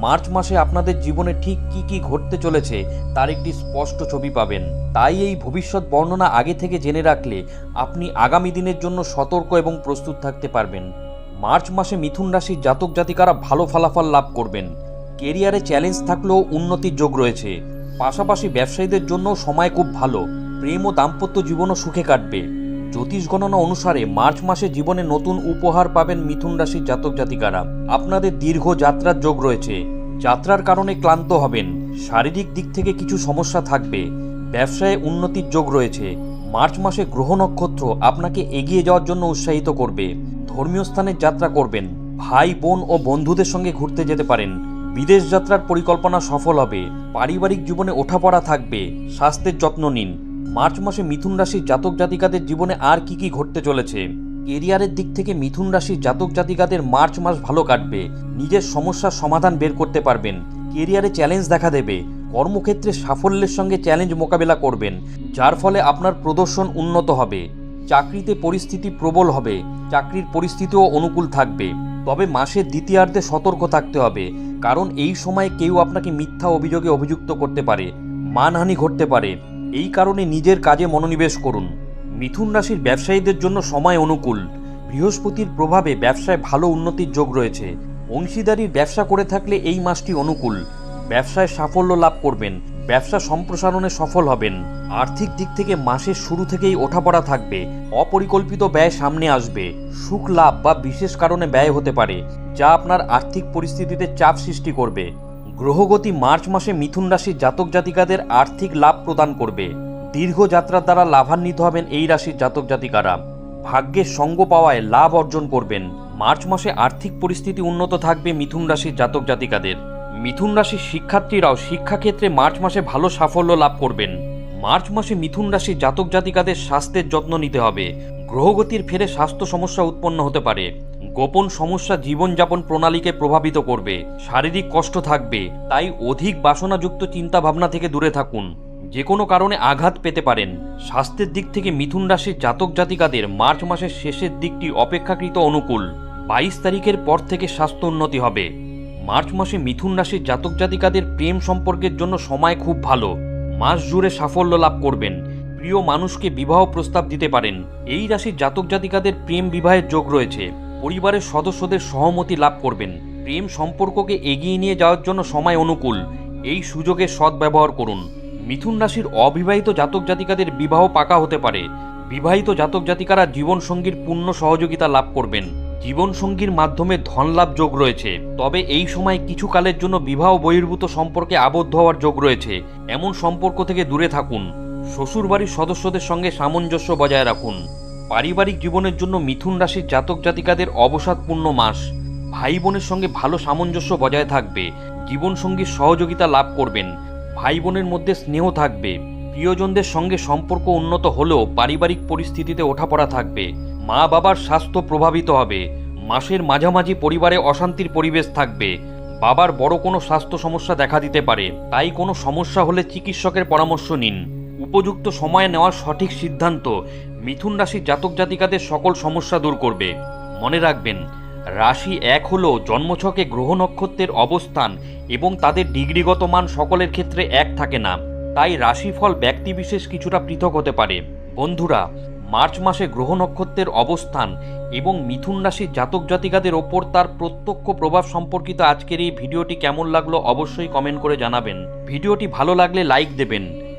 March মাসে আপনাদের জীবনে ঠিক কি কি ঘটতে চলেছে তার একটি স্পষ্ট ছবি পাবেন। তাই এই ভবিষ্যৎ বর্ণনা আগে থেকে জেনে রাখলে আপনি আগামী দিনের জন্য সতর্ক এবং প্রস্তুত থাকতে পারবেন। মার্চ মাসে মিথুন রাশির জাতক জাতিকারা ভালো ফলাফল লাভ করবেন। কেরিয়ারে চ্যালেঞ্জ থাকলেও উন্নতির যোগ রয়েছে। পাশাপাশি ব্যবসায়ীদের জন্য সময় খুব ভালো। প্রেম ও দাম্পত্য জীবনও সুখে কাটবে। জ্যোতিষ গণনা অনুসারে মার্চ মাসে জীবনে নতুন উপহার পাবেন মিথুন রাশির জাতক জাতিকারা। আপনাদের দীর্ঘ যাত্রার যোগ রয়েছে। যাত্রার কারণে ক্লান্ত হবেন। শারীরিক দিক থেকে কিছু সমস্যা থাকবে। ব্যবসায় উন্নতির যোগ রয়েছে। মার্চ মাসে গ্রহ নক্ষত্র আপনাকে এগিয়ে যাওয়ার জন্য উৎসাহিত করবে। ধর্মীয় স্থানে যাত্রা করবেন। ভাই, বোন ও বন্ধুদের সঙ্গে ঘুরতে যেতে পারেন। বিদেশ যাত্রার পরিকল্পনা সফল হবে। পারিবারিক জীবনে ওঠাপড়া থাকবে। স্বাস্থ্যের যত্ন নিন। মার্চ মাসে মিথুন রাশির জাতক জাতিকাদের জীবনে আর কি কি ঘটতে চলেছে? কেরিয়ারের দিক থেকে মিথুন রাশির জাতক জাতিকাদের মার্চ মাস ভালো কাটবে। নিজের সমস্যার সমাধান বের করতে পারবেন। কেরিয়ারে চ্যালেঞ্জ দেখা দেবে। কর্মক্ষেত্রে সাফল্যের সঙ্গে চ্যালেঞ্জ মোকাবেলা করবেন। যার ফলে আপনার প্রদর্শন উন্নত হবে। চাকরিতে পরিস্থিতি প্রবল হবে। চাকরির পরিস্থিতিও অনুকূল থাকবে। তবে মাসের দ্বিতীয়ার্ধে সতর্ক থাকতে হবে। কারণ এই সময় কেউ আপনাকে মিথ্যা অভিযোগে অভিযুক্ত করতে পারে। মানহানি ঘটতে পারে। এই কারণে নিজের কাজে মনোনিবেশ করুন। মিথুন রাশির ব্যবসায়ীদের জন্য সময় অনুকূল। বৃহস্পতির প্রভাবে ব্যবসায় ভালো উন্নতির যোগ রয়েছে। অংশীদারির ব্যবসা করে থাকলে এই মাসটি অনুকূল। ব্যবসায় সাফল্য লাভ করবেন। ব্যবসা সম্প্রসারণে সফল হবেন। আর্থিক দিক থেকে মাসের শুরু থেকেই ওঠাপড়া থাকবে। অপরিকল্পিত ব্যয় সামনে আসবে। সুখ লাভ বা বিশেষ কারণে ব্যয় হতে পারে, যা আপনার আর্থিক পরিস্থিতিতে চাপ সৃষ্টি করবে। গ্রহগতি মার্চ মাসে মিথুন রাশির জাতক জাতিকাদের আর্থিক লাভ প্রদান করবে। দীর্ঘ যাত্রার দ্বারা লাভান্বিত হবেন এই রাশির জাতক জাতিকারা। ভাগ্যের সঙ্গ পাওয়ায় লাভ অর্জন করবেন। মার্চ মাসে আর্থিক পরিস্থিতি উন্নত থাকবে মিথুন রাশির জাতক জাতিকাদের। মিথুন রাশির শিক্ষার্থীরাও শিক্ষাক্ষেত্রে মার্চ মাসে ভালো সাফল্য লাভ করবেন। মার্চ মাসে মিথুন রাশির জাতক জাতিকাদের স্বাস্থ্যের যত্ন নিতে হবে। গ্রহগতির ফেরে স্বাস্থ্য সমস্যা উৎপন্ন হতে পারে। গোপন সমস্যা জীবনযাপন প্রণালীকে প্রভাবিত করবে, শারীরিক কষ্ট থাকবে, তাই অধিক বাসনাযুক্ত চিন্তাভাবনা থেকে দূরে থাকুন। যে কোনো কারণে আঘাত পেতে পারেন। স্বাস্থ্যের দিক থেকে মিথুন রাশির জাতক জাতিকাদের মার্চ মাসের শেষের দিকটি অপেক্ষাকৃত অনুকূল। বাইশ তারিখের পর থেকে স্বাস্থ্য উন্নতি হবে। মার্চ মাসে মিথুন রাশির জাতক জাতিকাদের প্রেম সম্পর্কের জন্য সময় খুব ভালো। মাস জুড়ে সাফল্য লাভ করবেন। প্রিয় মানুষকে বিবাহ প্রস্তাব দিতে পারেন। এই রাশির জাতক জাতিকাদের প্রেম বিবাহের যোগ রয়েছে। পরিবারের সদস্যদের সহমতি লাভ করবেন। প্রেম সম্পর্ককে এগিয়ে নিয়ে যাওয়ার জন্য সময় অনুকূল। এই সুযোগে সদ্ব্যবহার করুন। মিথুন রাশির অবিবাহিত জাতক জাতিকাদের বিবাহ পাকা হতে পারে। বিবাহিত জাতক জাতিকারা জীবনসঙ্গীর পূর্ণ সহযোগিতা লাভ করবেন। জীবনসঙ্গীর মাধ্যমে ধন লাভ যোগ রয়েছে। তবে এই সময় কিছু কালের জন্য বিবাহ বহির্ভূত সম্পর্কে আবদ্ধ হওয়ার যোগ রয়েছে। এমন সম্পর্ক থেকে দূরে থাকুন। শ্বশুরবাড়ির সদস্যদের সঙ্গে সামঞ্জস্য বজায় রাখুন। পারিবারিক জীবনের জন্য মিথুন রাশির জাতক জাতিকাদের অবসাদপূর্ণ মাস। ভাই বোনের সঙ্গে ভালো সামঞ্জস্য বজায় থাকবে, জীবনসঙ্গীর সহযোগিতা লাভ করবেন, ভাই বোনের মধ্যে স্নেহ থাকবে, প্রিয়জনদের সঙ্গে সম্পর্ক উন্নত হলেও পারিবারিক পরিস্থিতিতে ওঠাপড়া থাকবে মা বাবার স্বাস্থ্য প্রভাবিত হবে, মাসের মাঝামাঝি পরিবারে অশান্তির পরিবেশ থাকবে, বাবার বড় কোনো স্বাস্থ্য সমস্যা দেখা দিতে পারে, তাই কোনো সমস্যা হলে চিকিৎসকের পরামর্শ নিন। উপযুক্ত সময়ে নেওয়ার সঠিক সিদ্ধান্ত মিথুন রাশির জাতক জাতিকাদের সকল সমস্যা দূর করবে। মনে রাখবেন, রাশি এক হল জন্মছকে গ্রহ নক্ষত্রের অবস্থান এবং তাদের ডিগ্রিগত মান সকলের ক্ষেত্রে এক থাকে না। তাই রাশিফল ব্যক্তিবিশেষ কিছুটা পৃথক হতে পারে। বন্ধুরা, মার্চ মাসে গ্রহ নক্ষত্রের অবস্থান এবং মিথুন রাশির জাতক জাতিকাদের ওপর তার প্রত্যক্ষ প্রভাব সম্পর্কিত আজকের এই ভিডিওটি কেমন লাগল অবশ্যই কমেন্ট করে জানাবেন। ভিডিওটি ভালো লাগলে লাইক দেবেন।